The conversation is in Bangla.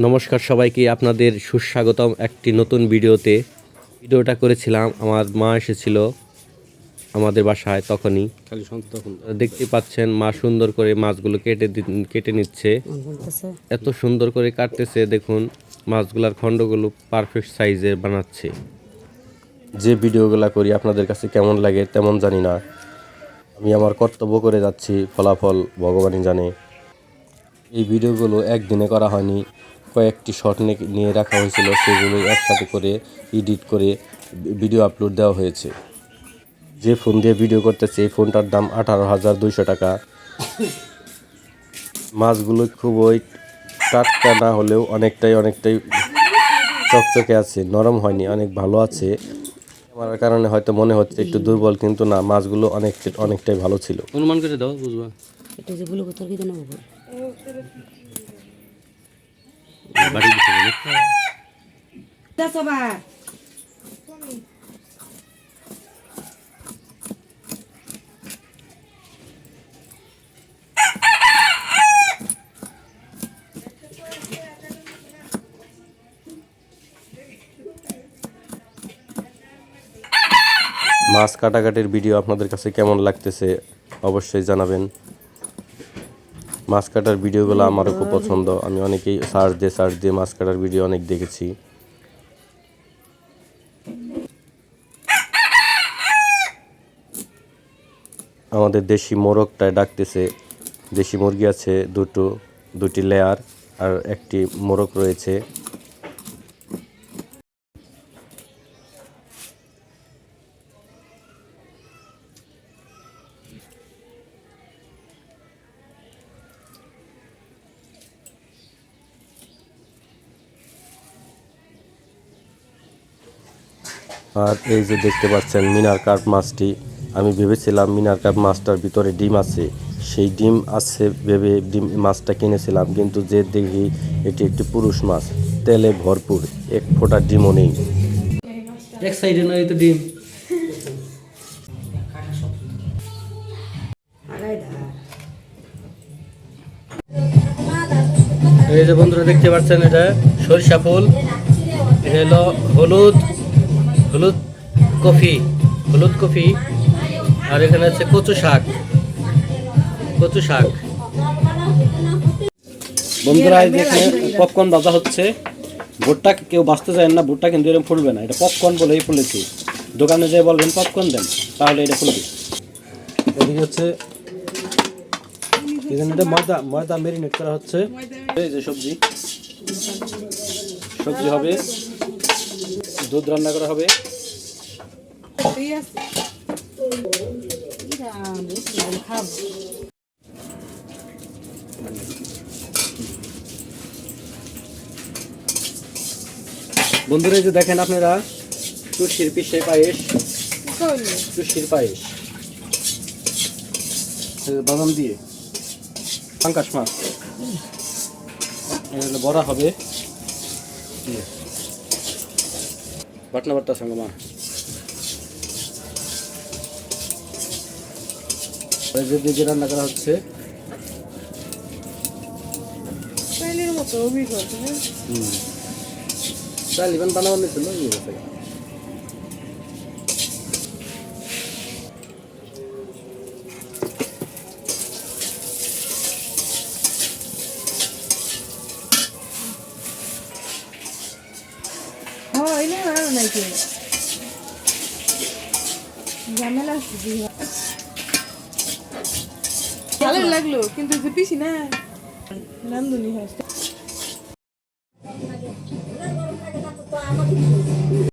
নমস্কার সবাইকে আপনাদের সুস্বাগতম একটি নতুন ভিডিওতে। ভিডিওটা করেছিলাম আমার মা এসেছিল আমাদের বাসায় তখনই। দেখতে পাচ্ছেন মা সুন্দর করে মাছগুলো কেটে দি- কেটে নিচ্ছে। এত সুন্দর করে কাটতেছে দেখুন মাছগুলার খণ্ডগুলো পারফেক্ট সাইজের বানাচ্ছে। যে ভিডিওগুলো করি আপনাদের কাছে কেমন লাগে তেমন জানি না। আমি আমার কর্তব্য করে যাচ্ছি ফলাফল ভগবানই জানে। এই ভিডিওগুলো একদিনে করা হয়নি কয়েকটি শট নিয়ে রাখা হয়েছিল সেগুলো একসাথে করে এডিট করে ভিডিও আপলোড দেওয়া হয়েছে। যে ফোন দিয়ে ভিডিও করতেছে এই ফোনটার দাম আঠারো হাজার দুইশো টাকা। মাছগুলো খুবই টাটকা না হলেও অনেকটাই অনেকটাই চকচকে আছে নরম হয়নি অনেক ভালো আছে। আমার কারণে হয়তো মনে হচ্ছে একটু দুর্বল কিন্তু না মাছগুলো অনেক অনেকটাই ভালো ছিল। অনুমান করে দাও বুঝবা। এটা যে বাড়ি দিতে মাছ কাটাকাটির ভিডিও আপনাদের কাছে কেমন লাগতেছে অবশ্যই জানাবেন। মাছ কাটার ভিডিওগুলো আমারও খুব পছন্দ। আমি অনেকেই সার্চ দিয়ে সার্চ দিয়ে মাছ কাটার ভিডিও অনেক দেখেছি। আমাদের দেশি মোরগটায় ডাকতেছে, দেশি মুরগি আছে দুটো, দুটি লেয়ার আর একটি মোরগ রয়েছে। আর এই যে দেখতে পাচ্ছেন মিনার কার্প মাছটি, আমি ভেবেছিলাম মিনার কার্প মাছটার ভিতরে ডিম আছে। সেই ডিম আছে ভেবে ডিম মাছটা কিনেছিলাম, কিন্তু যে দেখি এটি একটি পুরুষ মাছ, তেলে ভরপুর, এক ফোঁটা ডিমও নেই। ডিম। এই যে বন্ধুরা দেখতে পাচ্ছেন এটা সরিষা ফুল এটা হলো হলুদ হলুদ কফি হলুদ কফি। আর এখানে আছে কচু শাক। কচু শাক। বন্ধুরা এই যে পপকর্ন ভাজা হচ্ছে। ভুট্টা কেউ বাঁচতে চায় না ভুট্টা কিন্তু এরকম ফুলবে না। এটা পপকর্ন বলেই ফুলেছি। দোকানে যেয়ে বলবেন পপকর্ন দেন তাহলে এটা ফুলবে। এদিকে হচ্ছে এখানে ময়দা ময়দা মেরিনেট করা হচ্ছে। এই যে সবজি। সবজি হবে। দুধ রান্না করা হবে। বন্ধুরা যে দেখেন আপনারা, তুলসির পিসে পায়েস। তুলসির পায়েস। বাদাম দিয়ে পাঙ্কাশ মাছ। বড়া হবে। মা এই যে রান্না করা হচ্ছে চাইলের মতো অভিজ্ঞতা না? হুম। তালিবান বানাবার ছিল ইয়ে গেছে ভালো নাকি। ঝামেলা। ভালো লাগল কিন্তু যে পিসি না রান্ধুনি হয়